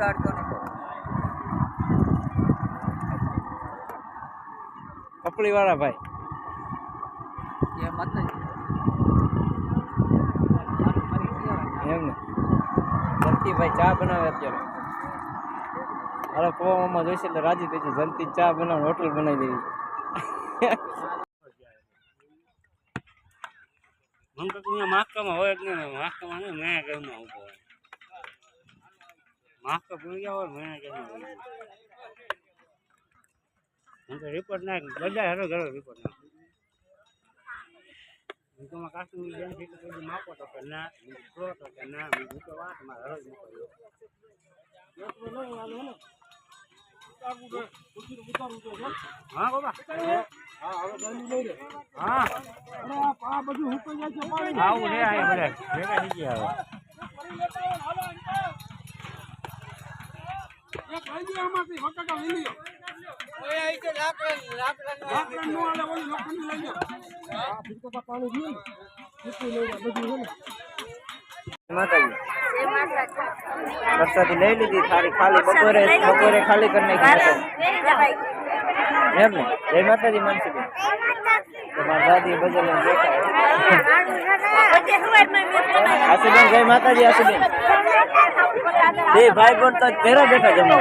ઉડાડતો ને કપડી વાળા ભાઈ એ એમ ને. જંતીભાઈ ચા બનાવે અત્યારે. હાલો પવામાં જોઈશે એટલે રાજી થઈ છે જંતી ચા બનાવે હોટલ બનાવી દેવી. માસ્કામાં હોય જ નહીં માસ્કામાં ને મેં ઘરમાં ઊભો હોય. માસ્કા ભૂલી ગયા હોય મેં ઘરમાં હોય હું તો રિપોર્ટ નાખ બધા હેરો ઘરો રિપોર્ટ નાખ હું તો માં કાશ્મીર બેન છે તો બધું માપો તો કે ના હું તો તો કે ના હું તો વાતમાં હરો જ મોકલ્યો હા બાબા હા આવું રે આ બધા ભેગા થઈ ગયા વરસાદી લઈ લીધી સારી ખાલી બપોરે બપોરે ખાલી કરી નાખી એમ ને? જય માતાજી માનસી તમારા દાદી બદલ એમ બેઠા આશુબેન જય માતાજી આશુબેન બે ભાઈ બોન તો ઘેરા બેઠા જમો.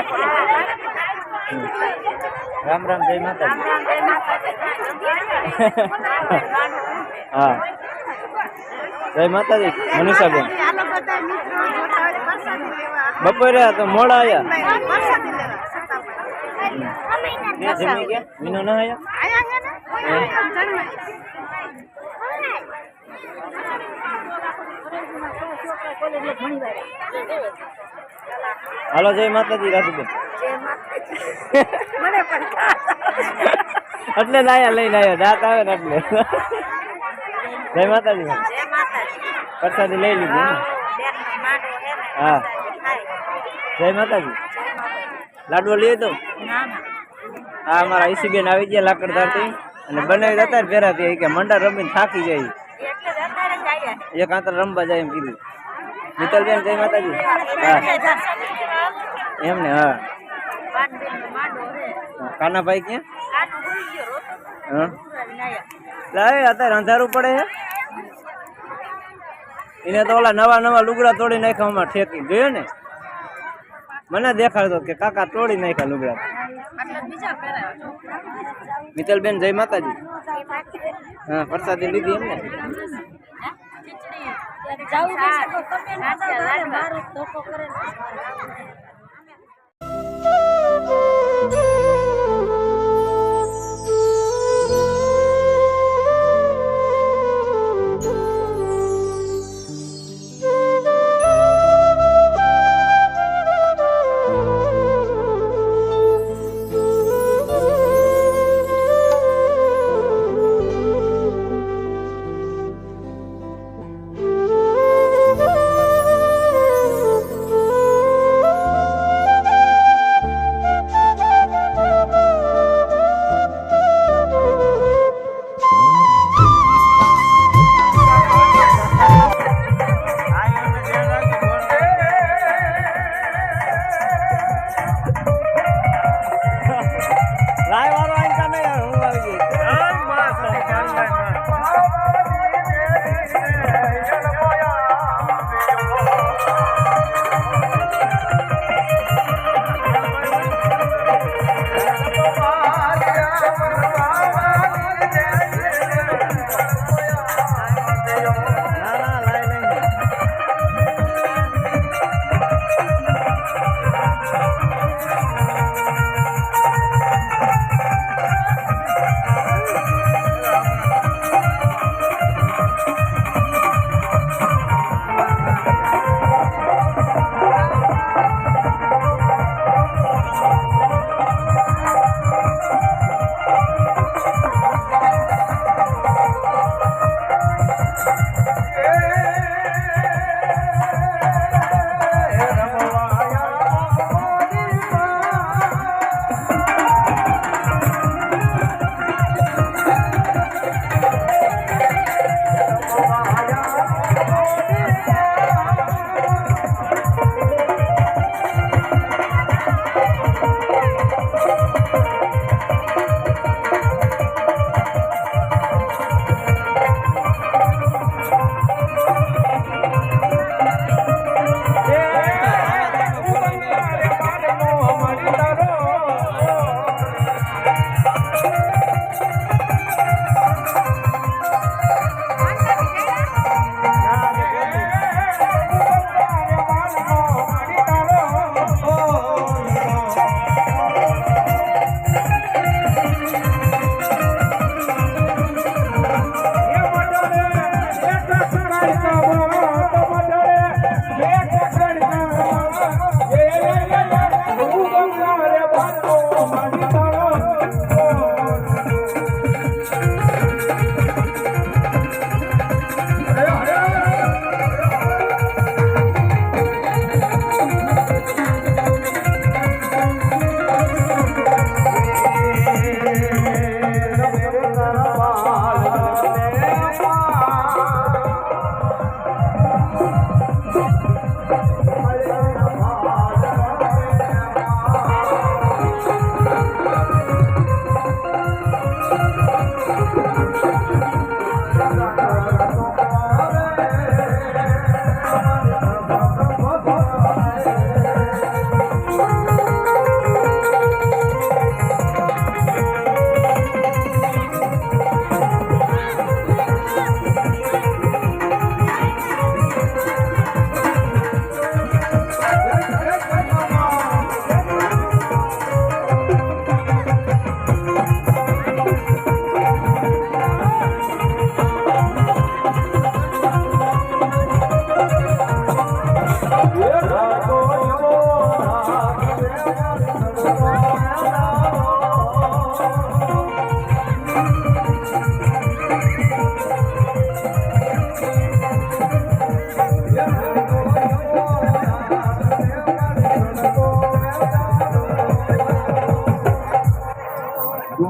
રામ રામ જય માતાજી. હા. જય માતાજી મનીષાબેન. બપોરે તો મોડા આવ્યા જમી ગયા? મીનો ના આયા? હાલો જય માતાજી રાજુબેન. એટલે નાયા લઈને આવ્યો દાંત આવે ને એટલે. જય માતાજી. પ્રસાદી લઈ લીધી. હા જય માતાજી. લાડવો લઈ દો હા અમારા ઈસીબેન આવી ગયા લાકડધારથી અને બનાવી હતા ફેરાથી. કે મંડા રમીને થાકી જાય. એક આંતર રમવા જાય એમ કીધું. મિત્તલબેન, જય માતાજી. હા. એમને, હા. કાનાભાઈ ક્યાં? લાય અત્યારે અંધારું પડે છે એને તો ઓલા નવા નવા લુગડા તોડી નાખ્યા અમારે ઠેકી. જોયો ને? મને દેખાડતો કે કાકા તોડી નાખ્યા લુગડા. મિત્તલબેન, જય માતાજી. હા, પ્રસાદી લીધી જવું તમે મારો ધોકો કરે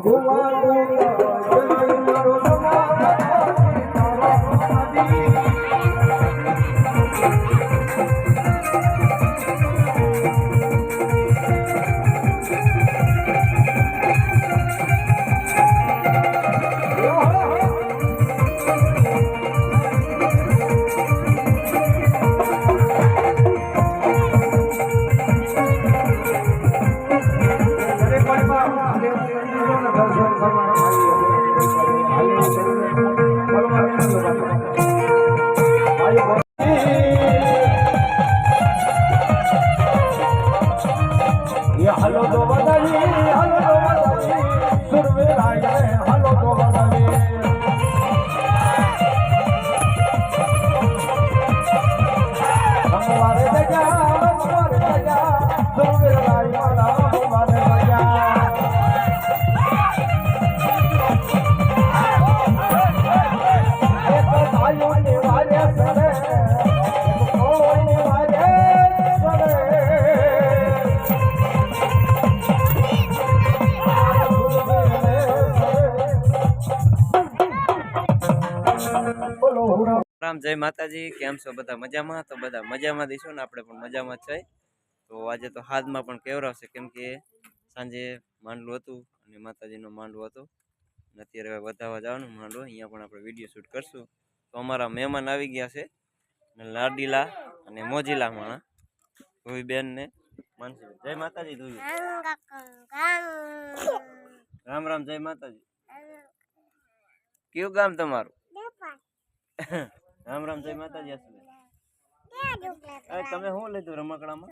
હાલો રામ, જય માતાજી. કેમ છો? બધા મજામાં? તો બધા મજામાં દઈશું ને આપણે પણ મજામાં છે. તો આજે તો હાથમાં પણ કેવરાવશે કેમ કે સાંજે માંડલું હતું અને માતાજીનું માંડવું હતું. અને અત્યારે હવે વધારવા જવાનું માંડવું. અહીંયા પણ આપણે વીડિયો શૂટ કરશું. તો અમારા મહેમાન આવી ગયા છે. લાડીલા અને મોજીલા માણા. ધોઈ બેન ને માનસી જય માતાજી, ધોઈ રામ રામ. જય માતાજી. કયું ગામ તમારું? રામ રામ જય માતાજી હસબેન અરે તમે શું લીધું રમકડામાં?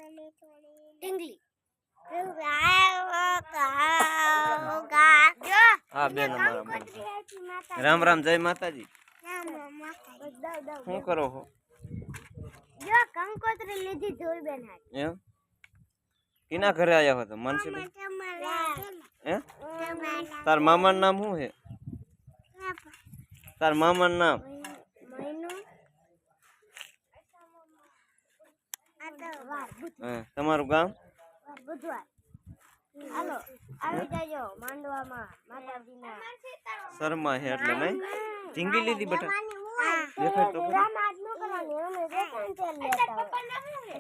હા બેન અમારા બેન. રામ રામ જય માતાજી. શું કરો છો કંકોત્રી લીધી ધોઈ બેન એમ? કિના ઘરે આવ્યા હતા મનસીબેન હે? તાર મામાનું નામ શું છે? તાર મામાનું નામ હે, તમારું ગામ? શર્મા હે એટલે નહીં? ઢીંગી લીધી બેટા? દેખાય તો.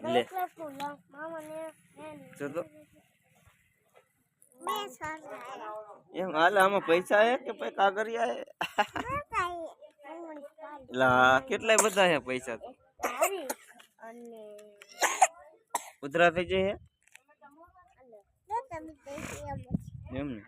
લે. લો, એમ હાલે આમાં પૈસા હે કે પછી કાગરિયા હે? એટલે કેટલાય બધા હે પૈસા તો? અને તમે કઈ એમ ને.